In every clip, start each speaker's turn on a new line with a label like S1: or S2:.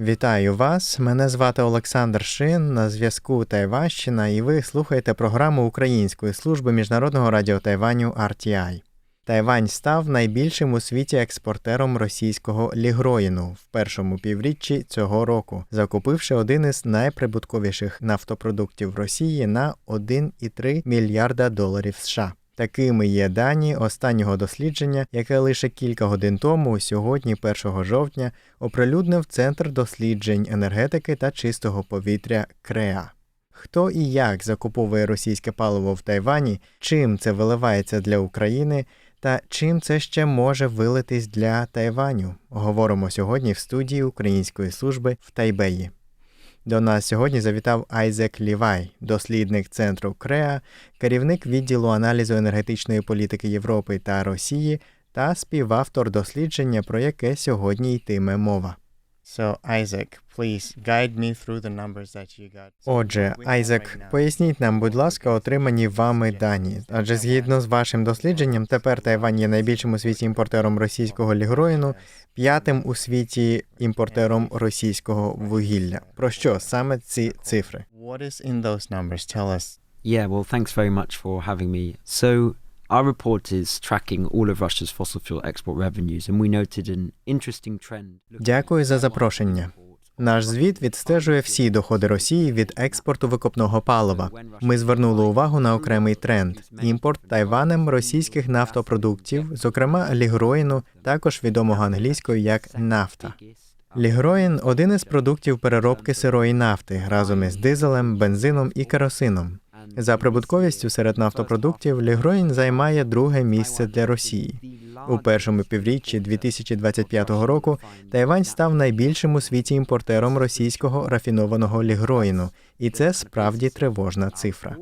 S1: Вітаю вас! Мене звати Олександр Шин. На зв'язку Тайващина, і ви слухаєте програму Української служби міжнародного радіо Тайваню RTI. Тайвань став найбільшим у світі експортером російського лігроїну в першому півріччі цього року, закупивши один із найприбутковіших нафтопродуктів Росії на 1,3 мільярда доларів США. Такими є дані останнього дослідження, яке лише кілька годин тому, сьогодні, 1 жовтня, оприлюднив Центр досліджень енергетики та чистого повітря КРЕА. Хто і як закуповує російське паливо в Тайвані, чим це виливається для України, та чим це ще може вилитись для Тайваню, говоримо сьогодні в студії Української служби в Тайбеї. До нас сьогодні завітав Айзек Лівай, дослідник центру КРЕА, керівник відділу аналізу енергетичної політики Європи та Росії та співавтор дослідження, про яке сьогодні йтиме мова. So, Isaac, please guide me through the numbers that you got. Отже, Айзек, поясніть нам, будь ласка, отримані вами дані. Адже згідно з вашим дослідженням, тепер Тайвань є найбільшим у світі імпортером російського лігроїну, п'ятим у світі імпортером російського вугілля. Про що саме ці цифри? What is in those numbers? Tell us.
S2: Yeah, well, thanks very much for having me. So, our report is tracking all of Russia's fossil fuel export revenues, and we noted an interesting trend.
S1: Дякую за запрошення. Наш звіт відстежує всі доходи Росії від експорту викопного палива. Ми звернули увагу на окремий тренд: імпорт Тайванем російських нафтопродуктів, зокрема лігроїну, також відомого англійською як нафта. Лігроїн один із продуктів переробки сирої нафти разом із дизелем, бензином і керосином. За прибутковістю серед нафтопродуктів лігроїн займає друге місце для Росії. У першому півріччі 2025 року Тайвань став найбільшим у світі імпортером російського рафінованого лігроїну, і це справді тривожна цифра.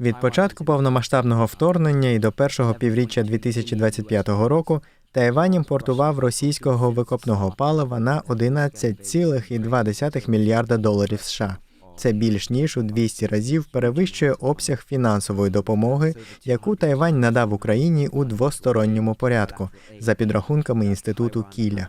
S1: Від початку повномасштабного вторгнення і до першого півріччя 2025 року Тайвань імпортував російського викопного палива на 11,2 мільярда доларів США. Це більш ніж у 200 разів перевищує обсяг фінансової допомоги, яку Тайвань надав Україні у двосторонньому порядку, за підрахунками інституту Кіля.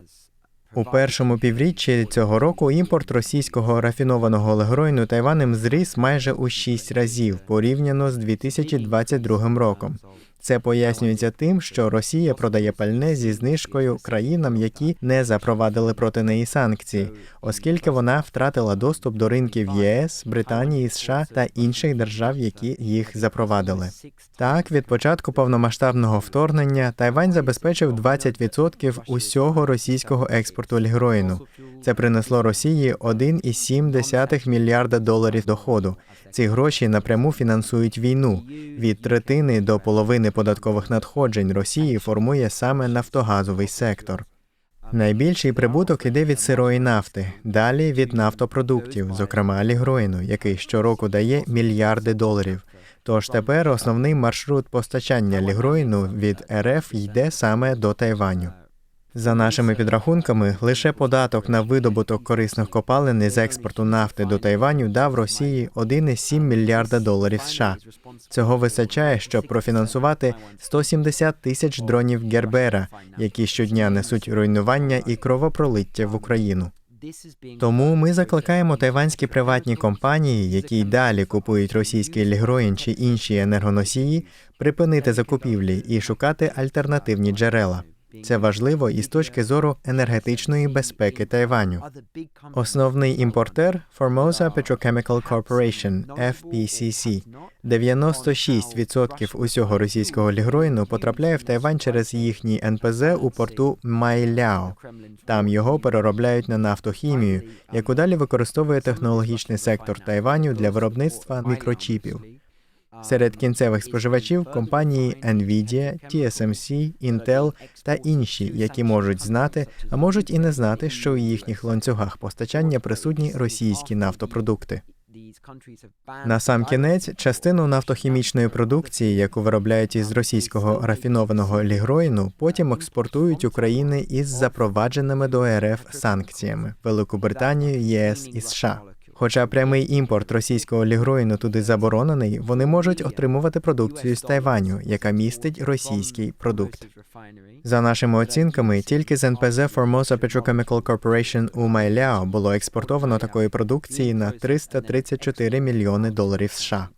S1: У першому півріччі цього року імпорт російського рафінованого легройну Тайванем зріс майже у 6 разів порівняно з 2022 роком. Це пояснюється тим, що Росія продає пальне зі знижкою країнам, які не запровадили проти неї санкції, оскільки вона втратила доступ до ринків ЄС, Британії, США та інших держав, які їх запровадили. Так, від початку повномасштабного вторгнення Тайвань забезпечив 20% усього російського експорту лігроїну. Це принесло Росії 1,7 мільярда доларів доходу. Ці гроші напряму фінансують війну. Від третини до половини податкових надходжень Росії формує саме нафтогазовий сектор. Найбільший прибуток іде від сирої нафти, далі від нафтопродуктів, зокрема лігроїну, який щороку дає мільярди доларів. Тож тепер основний маршрут постачання лігроїну від РФ йде саме до Тайваню. За нашими підрахунками, лише податок на видобуток корисних копалин із експорту нафти до Тайваню дав Росії 1,7 мільярда доларів США. Цього вистачає, щоб профінансувати 170 тисяч дронів Гербера, які щодня несуть руйнування і кровопролиття в Україну. Тому ми закликаємо тайванські приватні компанії, які й далі купують російський лігроїн чи інші енергоносії, припинити закупівлі і шукати альтернативні джерела. Це важливо і з точки зору енергетичної безпеки Тайваню. Основний імпортер Formosa Petrochemical Corporation FPCC. 96% усього російського лігроїну потрапляє в Тайвань через їхній НПЗ у порту Майляо. Там його переробляють на нафтохімію, яку далі використовує технологічний сектор Тайваню для виробництва мікрочіпів. Серед кінцевих споживачів компанії Nvidia, TSMC, Intel та інші, які можуть знати, а можуть і не знати, що у їхніх ланцюгах постачання присутні російські нафтопродукти. На сам кінець частину нафтохімічної продукції, яку виробляють із російського рафінованого лігроїну, потім експортують України із запровадженими до РФ санкціями Велику Британію, ЄС і США. Хоча прямий імпорт російського лігроїну туди заборонений, вони можуть отримувати продукцію з Тайваню, яка містить російський продукт. За нашими оцінками, тільки з НПЗ Formosa Petrochemical Corporation у Майляо було експортовано такої продукції на 334 мільйони доларів США.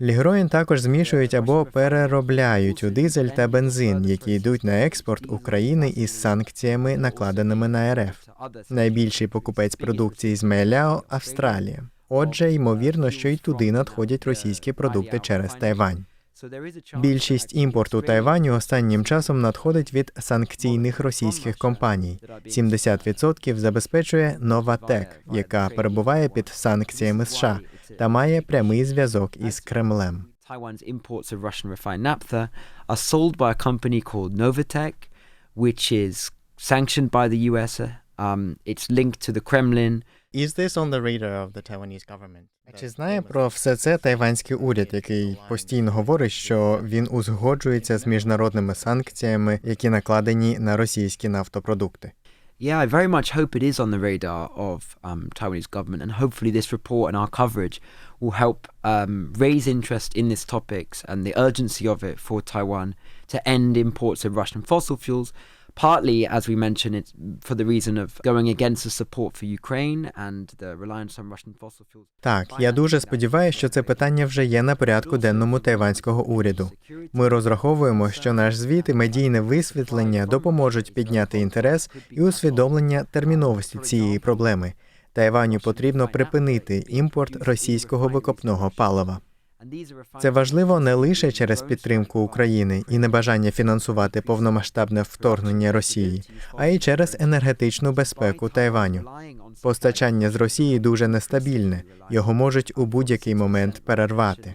S1: Лігроїн також змішують або переробляють у дизель та бензин, які йдуть на експорт України із санкціями, накладеними на РФ. Найбільший покупець продукції з Меляо – Австралія. Отже, ймовірно, що й туди надходять російські продукти через Тайвань. Більшість імпорту Тайваню останнім часом надходить від санкційних російських компаній. 70% забезпечує Новатек, яка перебуває під санкціями США та має прямий зв'язок із Кремлем.
S2: Taiwan's imports of Russian refined naphtha are sold by a company called Novatech, which is sanctioned by the US. Um, it's linked to the Kremlin.
S3: Is this on the radar of the Taiwanese government?
S1: Чи знає про все це тайванський уряд, який постійно говорить, що він узгоджується з міжнародними санкціями, які накладені на російські нафтопродукти?
S2: Yeah, I very much hope it is on the radar of um, Taiwanese government, and hopefully this report and our coverage will help um, raise interest in these topics and the urgency of it for Taiwan to end imports of Russian fossil fuels. Partly, as we mentioned, it's for the reason of going against the support for Ukraine and the reliance on Russian fossil fuels.
S1: Так, я дуже сподіваюся, що це питання вже є на порядку денному тайванського уряду. Ми розраховуємо, що наш звіт і медійне висвітлення допоможуть підняти інтерес і усвідомлення терміновості цієї проблеми. Тайваню потрібно припинити імпорт російського викопного палива. Це важливо не лише через підтримку України і небажання фінансувати повномасштабне вторгнення Росії, а й через енергетичну безпеку Тайваню. Постачання з Росії дуже нестабільне, його можуть у будь-який момент перервати.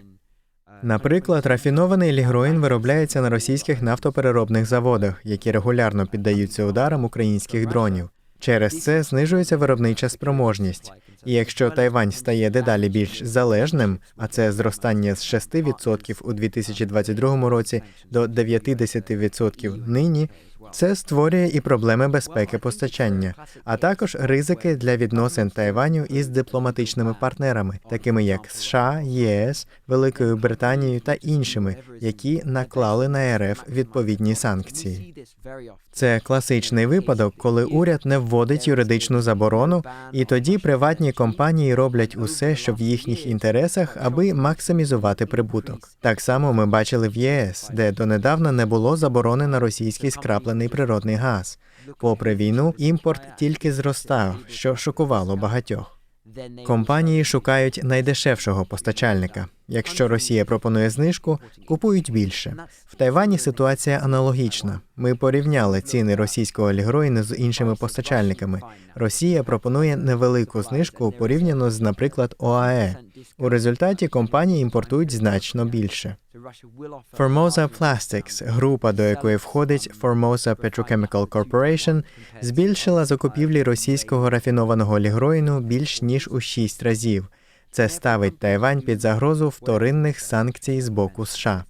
S1: Наприклад, рафінований лігроїн виробляється на російських нафтопереробних заводах, які регулярно піддаються ударам українських дронів. Через це знижується виробнича спроможність. І якщо Тайвань стає дедалі більш залежним, а це зростання з 6% у 2022 році до 90% нині, це створює і проблеми безпеки постачання, а також ризики для відносин Тайваню із дипломатичними партнерами, такими як США, ЄС, Великою Британією та іншими, які наклали на РФ відповідні санкції. Це класичний випадок, коли уряд не вводить юридичну заборону, і тоді приватні компанії роблять усе, що в їхніх інтересах, аби максимізувати прибуток. Так само ми бачили в ЄС, де донедавна не було заборони на російський скраплений природний газ. Попри війну, імпорт тільки зростав, що шокувало багатьох. Компанії шукають найдешевшого постачальника. Якщо Росія пропонує знижку, купують більше. В Тайвані ситуація аналогічна. Ми порівняли ціни російського лігроїну з іншими постачальниками. Росія пропонує невелику знижку порівняно з, наприклад, ОАЕ. У результаті компанії імпортують значно більше. Formosa Plastics, група, до якої входить Formosa Petrochemical Corporation, збільшила закупівлі російського рафінованого лігроїну більш ніж у шість разів. Це ставить Тайвань під загрозу вторинних санкцій з боку США.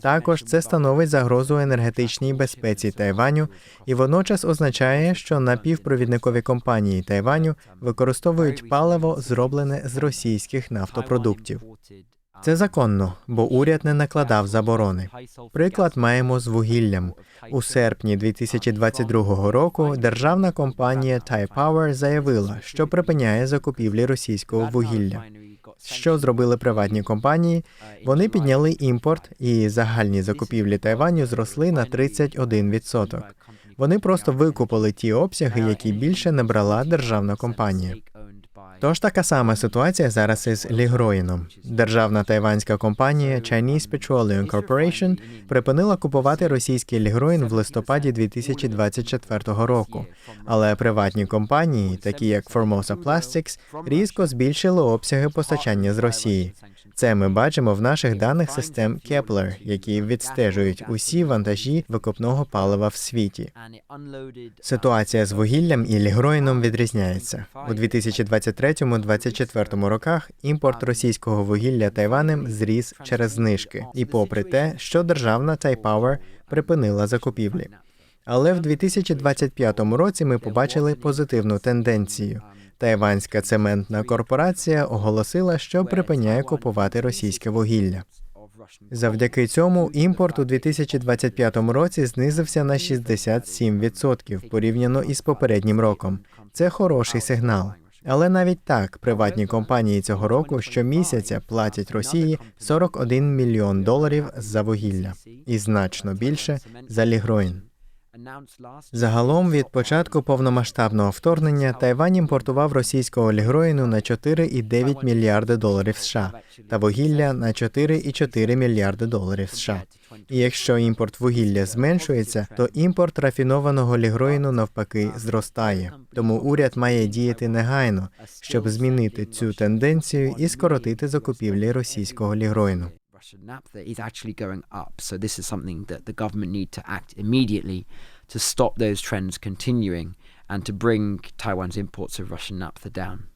S1: Також це становить загрозу енергетичній безпеці Тайваню і водночас означає, що напівпровідникові компанії Тайваню використовують паливо, зроблене з російських нафтопродуктів. Це законно, бо уряд не накладав заборони. Приклад маємо з вугіллям. У серпні 2022 року державна компанія Thai Power заявила, що припиняє закупівлі російського вугілля. Що зробили приватні компанії? Вони підняли імпорт, і загальні закупівлі Тайваню зросли на 31%. Вони просто викупили ті обсяги, які більше не брала державна компанія. Тож така сама ситуація зараз із лігроїном. Державна тайванська компанія Chinese Petroleum Corporation припинила купувати російський лігроїн в листопаді 2024 року. Але приватні компанії, такі як Formosa Plastics, різко збільшили обсяги постачання з Росії. Це ми бачимо в наших даних систем Kepler, які відстежують усі вантажі викопного палива в світі. Ситуація з вугіллям і лігроїном відрізняється у 2023-2024 роках. Імпорт російського вугілля Тайванем зріс через знижки, і попри те, що державна Тайпауер припинила закупівлі. Але в 2025 році ми побачили позитивну тенденцію. Тайванська цементна корпорація оголосила, що припиняє купувати російське вугілля. Завдяки цьому імпорт у 2025 році знизився на 67% порівняно із попереднім роком. Це хороший сигнал. Але навіть так, приватні компанії цього року щомісяця платять Росії 41 мільйон доларів за вугілля. І значно більше за лігроїн. Загалом від початку повномасштабного вторгнення Тайвань імпортував російського лігроїну на 4,9 мільярди доларів США та вугілля на 4,4 мільярди доларів США. І якщо імпорт вугілля зменшується, то імпорт рафінованого лігроїну навпаки зростає. Тому уряд має діяти негайно, щоб змінити цю тенденцію і скоротити закупівлі російського лігроїну.
S2: Russian naphtha is actually going up. So this is something that the government need to act immediately to stop those trends continuing and to bring Taiwan's imports of Russian naphtha down.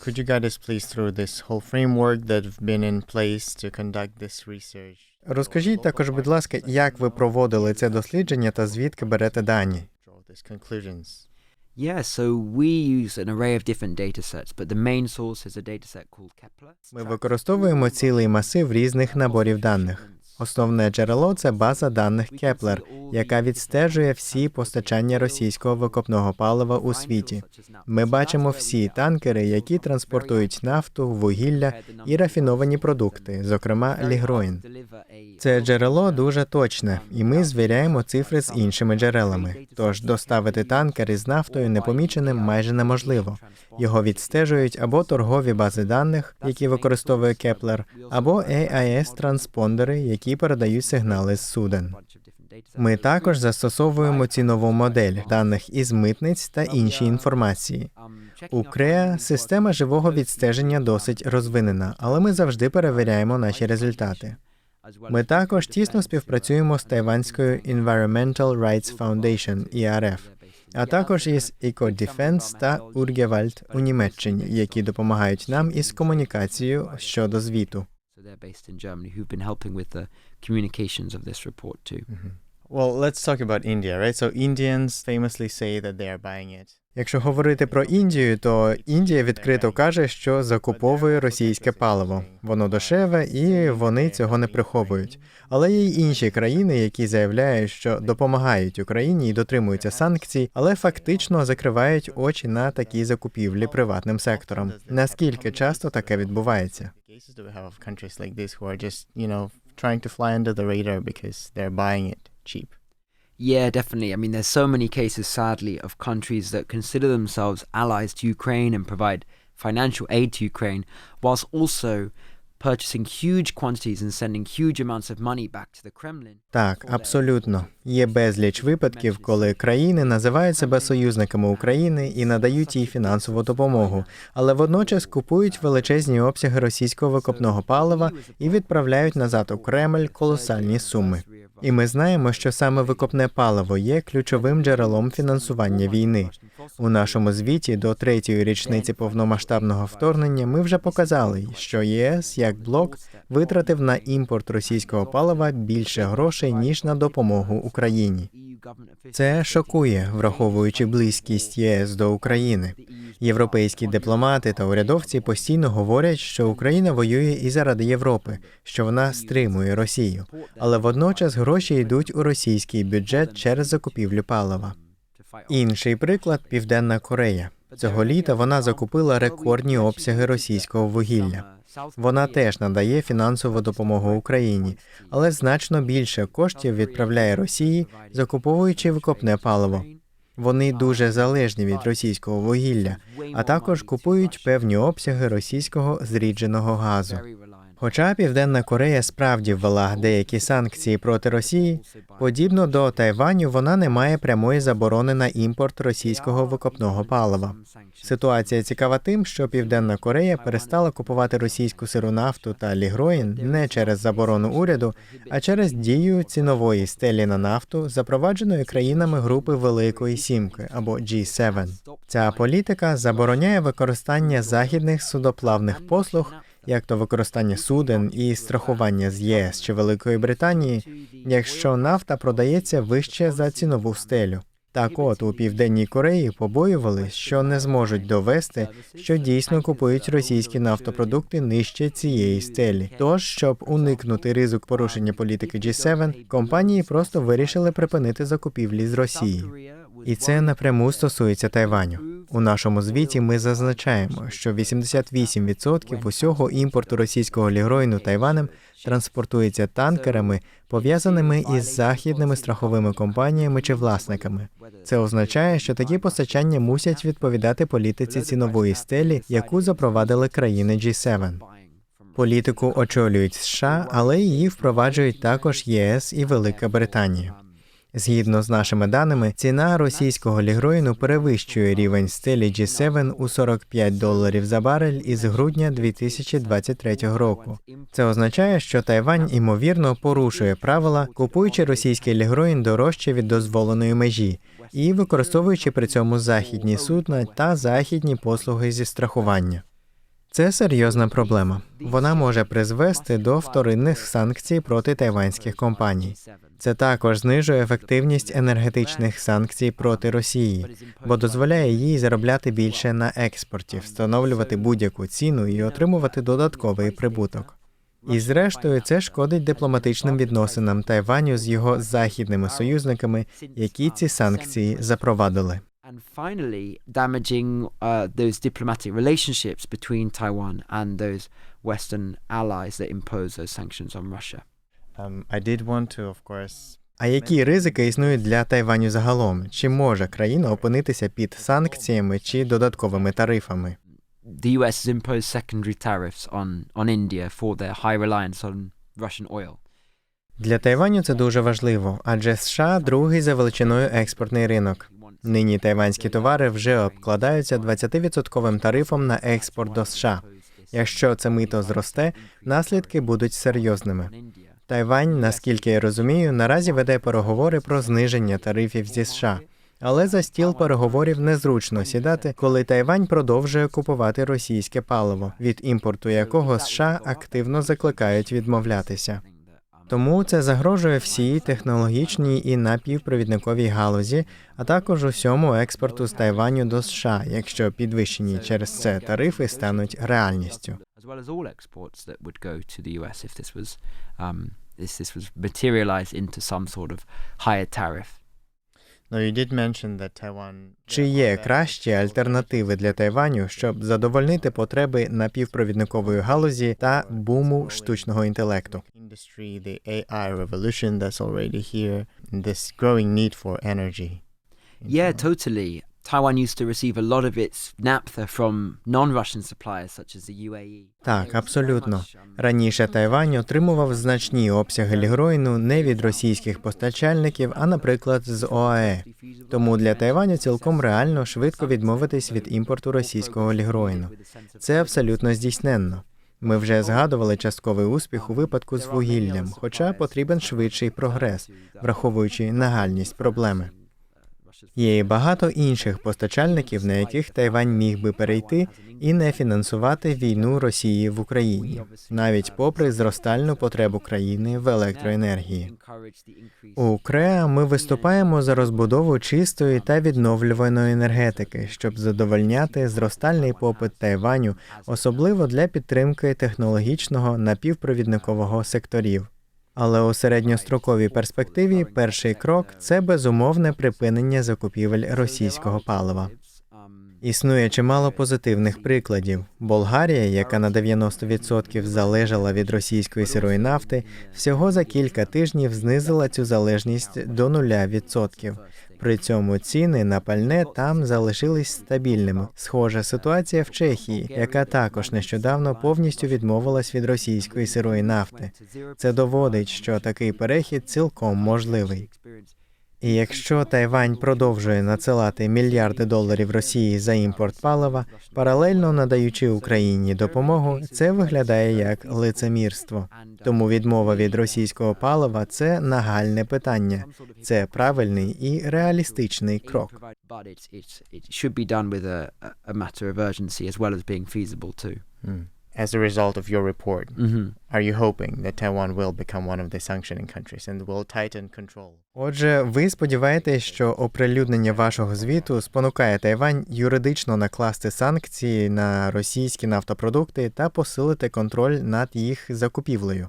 S3: Could you guide us, please, through this whole framework that have been in place to conduct this research?
S1: Розкажіть також, будь ласка, як ви проводили це дослідження та звідки берете дані?
S3: Draw these conclusions.
S2: Yeah, so we use an array of different data sets, but the main source is a data set called Kepler.
S1: Ми використовуємо цілий масив різних наборів даних. Основне джерело це база даних Kepler, яка відстежує всі постачання російського викопного палива у світі. Ми бачимо всі танкери, які транспортують нафту, вугілля і рафіновані продукти, зокрема лігроїн. Це джерело дуже точне, і ми звіряємо цифри з іншими джерелами. Тож доставити танкер із нафтою непоміченим майже неможливо. Його відстежують або торгові бази даних, які використовує Kepler, або AIS-транспондери, які передають сигнали з суден. Ми також застосовуємо цінову модель даних із митниць та інші інформації. У КРЕА система живого відстеження досить розвинена, але ми завжди перевіряємо наші результати. Ми також тісно співпрацюємо з тайванською Environmental Rights Foundation (ERF), а також із EcoDefense та Urgewald у Німеччині, які допомагають нам із комунікацією щодо звіту.
S2: So they're based in Germany, who've been helping with the communications of this report too. Mm-hmm.
S3: Well, let's talk about India, right? So Indians famously say that they are buying it.
S1: Якщо говорити про Індію, то Індія відкрито каже, що закуповує російське паливо. Воно дешеве, і вони цього не приховують. Але є й інші країни, які заявляють, що допомагають Україні і дотримуються санкцій, але фактично закривають очі на такі закупівлі приватним сектором. Наскільки часто таке відбувається?
S3: Trying to fly under the radar?
S2: Yeah, definitely. I mean, there's so many cases, sadly, of countries that consider themselves allies to Ukraine and provide financial aid to Ukraine, whilst also purchasing huge quantities and sending huge amounts of money back to the Kremlin.
S1: Так, абсолютно. Є безліч випадків, коли країни називають себе союзниками України і надають їй фінансову допомогу, але водночас купують величезні обсяги російського викопного палива і відправляють назад у Кремль колосальні суми. І ми знаємо, що саме викопне паливо є ключовим джерелом фінансування війни. У нашому звіті до третьої річниці повномасштабного вторгнення ми вже показали, що ЄС як блок витратив на імпорт російського палива більше грошей ніж на допомогу Україні. Це шокує, враховуючи близькість ЄС до України. Європейські дипломати та урядовці постійно говорять, що Україна воює і заради Європи, що вона стримує Росію, але водночас гроші йдуть у російський бюджет через закупівлю палива. Інший приклад Південна Корея. Цього літа вона закупила рекордні обсяги російського вугілля. Вона теж надає фінансову допомогу Україні, але значно більше коштів відправляє Росії, закуповуючи викопне паливо. Вони дуже залежні від російського вугілля, а також купують певні обсяги російського зрідженого газу. Хоча Південна Корея справді ввела деякі санкції проти Росії, подібно до Тайваню, вона не має прямої заборони на імпорт російського викопного палива. Ситуація цікава тим, що Південна Корея перестала купувати російську сиру нафту та лігроїн не через заборону уряду, а через дію цінової стелі на нафту, запровадженої країнами групи Великої Сімки або G7. Ця політика забороняє використання західних судоплавних послуг як то використання суден і страхування з ЄС чи Великої Британії, якщо нафта продається вище за цінову стелю. Так от у південній Кореї побоювались, що не зможуть довести, що дійсно купують російські нафтопродукти нижче цієї стелі. Тож, щоб уникнути ризик порушення політики G7, компанії просто вирішили припинити закупівлі з Росії. І це напряму стосується Тайваню. У нашому звіті ми зазначаємо, що 88% усього імпорту російського лігроїну Тайванем транспортується танкерами, пов'язаними із західними страховими компаніями чи власниками. Це означає, що такі постачання мусять відповідати політиці цінової стелі, яку запровадили країни G7. Політику очолюють США, але її впроваджують також ЄС і Велика Британія. Згідно з нашими даними, ціна російського лігроїну перевищує рівень стелі G7 у 45 доларів за барель із грудня 2023 року. Це означає, що Тайвань ймовірно порушує правила, купуючи російський лігроїн дорожче від дозволеної межі і використовуючи при цьому західні судна та західні послуги зі страхування. Це серйозна проблема. Вона може призвести до вторинних санкцій проти тайванських компаній. Це також знижує ефективність енергетичних санкцій проти Росії, бо дозволяє їй заробляти більше на експорті, встановлювати будь-яку ціну і отримувати додатковий прибуток. І зрештою, це шкодить дипломатичним відносинам Тайваню з його західними союзниками, які ці санкції запровадили.
S2: And finally, damaging uh, those diplomatic relationships between Taiwan and those Western allies that impose those sanctions on Russia.
S3: Um, I did want to, of course,
S1: А які ризики існують для Тайваню загалом? Чи може країна опинитися під санкціями чи додатковими тарифами?
S2: The US has imposed secondary tariffs on, on India for their high reliance on Russian oil.
S1: Для Тайваню це дуже важливо, адже США другий за величиною експортний ринок. Нині тайванські товари вже обкладаються 20% тарифом на експорт до США. Якщо це мито зросте, наслідки будуть серйозними. Тайвань, наскільки я розумію, наразі веде переговори про зниження тарифів зі США. Але за стіл переговорів незручно сідати, коли Тайвань продовжує купувати російське паливо, від імпорту якого США активно закликають відмовлятися. Тому це загрожує всій технологічній і напівпровідниковій галузі, а також усьому експорту з Тайваню до США, якщо підвищені через це тарифи стануть реальністю.
S2: As well as all exports that would go to the US if this was um, this, this was materialized into some sort of higher tariff.
S3: no, you did mention that Taiwan.
S1: Чи є кращі альтернативи для Тайваню, щоб задовольнити потреби напівпровідникової галузі та буму штучного інтелекту?
S3: Industry, the AI revolution that's already here, and this growing need for energy. in
S2: Yeah,
S3: Taiwan.
S2: totally. Taiwan used to receive a lot of its naphtha from non-Russian suppliers such as the. UAE.
S1: Так, абсолютно. Раніше Тайвань отримував значні обсяги лігроїну не від російських постачальників, а, наприклад, з ОАЕ. Тому для Тайваню цілком реально швидко відмовитись від імпорту російського лігроїну. Це абсолютно здійсненно. Ми вже згадували частковий успіх у випадку з вугіллям, хоча потрібен швидший прогрес, враховуючи нагальність проблеми. Є і багато інших постачальників, на яких Тайвань міг би перейти і не фінансувати війну Росії в Україні, навіть попри зростальну потребу країни в електроенергії. У КРЕА ми виступаємо за розбудову чистої та відновлюваної енергетики, щоб задовольняти зростальний попит Тайваню, особливо для підтримки технологічного напівпровідникового секторів. Але у середньостроковій перспективі перший крок це безумовне припинення закупівель російського палива. Існує чимало позитивних прикладів. Болгарія, яка на 90% залежала від російської сирої нафти, всього за кілька тижнів знизила цю залежність до 0%. При цьому ціни на пальне там залишились стабільними. Схожа ситуація в Чехії, яка також нещодавно повністю відмовилась від російської сирої нафти. Це доводить, що такий перехід цілком можливий. І якщо Тайвань продовжує надсилати мільярди доларів Росії за імпорт палива, паралельно надаючи Україні допомогу, це виглядає як лицемірство. Тому відмова від російського палива це нагальне питання, це правильний і реалістичний крок.
S3: Mm. As a result of your report,
S2: mm-hmm.
S3: are you hoping that Taiwan will become one of the sanctioning countries and will tighten control?
S1: Отже, ви сподіваєтесь, що оприлюднення вашого звіту спонукає Тайвань юридично накласти санкції на російські нафтопродукти та посилити контроль над їх закупівлею.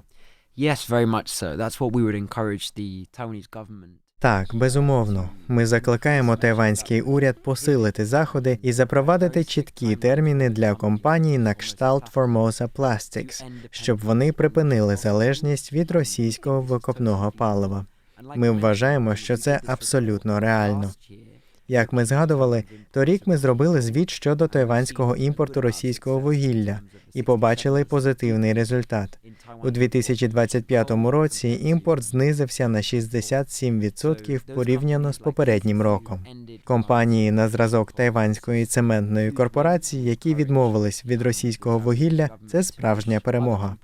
S2: Yes, very much so. That's what we would encourage the Taiwanese government.
S1: Так, безумовно, ми закликаємо тайванський уряд посилити заходи і запровадити чіткі терміни для компаній на кшталт Formosa Plastics, щоб вони припинили залежність від російського викопного палива. Ми вважаємо, що це абсолютно реально. Як ми згадували, торік ми зробили звіт щодо тайванського імпорту російського вугілля і побачили позитивний результат. У 2025 році імпорт знизився на 67% порівняно з попереднім роком. Компанії на зразок тайванської цементної корпорації, які відмовились від російського вугілля, це справжня перемога.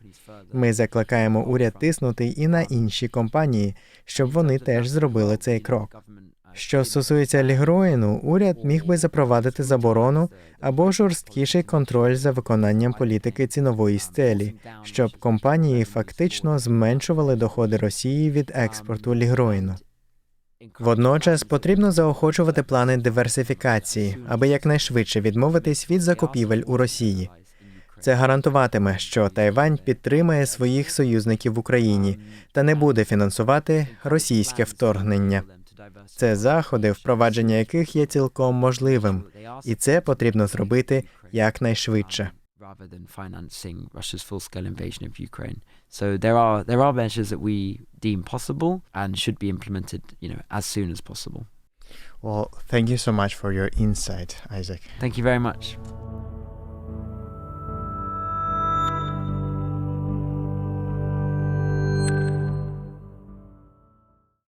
S1: Ми закликаємо уряд тиснути і на інші компанії, щоб вони теж зробили цей крок. Що стосується лігроїну, уряд міг би запровадити заборону або жорсткіший контроль за виконанням політики цінової стелі, щоб компанії фактично зменшували доходи Росії від експорту лігроїну. Водночас потрібно заохочувати плани диверсифікації, аби якнайшвидше відмовитись від закупівель у Росії. Це гарантуватиме, що Тайвань підтримає своїх союзників в Україні та не буде фінансувати російське вторгнення. Це заходи, впровадження яких є цілком можливим, і це потрібно зробити якнайшвидше.
S2: rather than financing Russia's full-scale invasion of Ukraine. So there are there are measures that we deem possible and should be implemented, you know, as soon as possible.
S3: Well, thank you so much for your insight, Isaac.
S2: Thank you very much.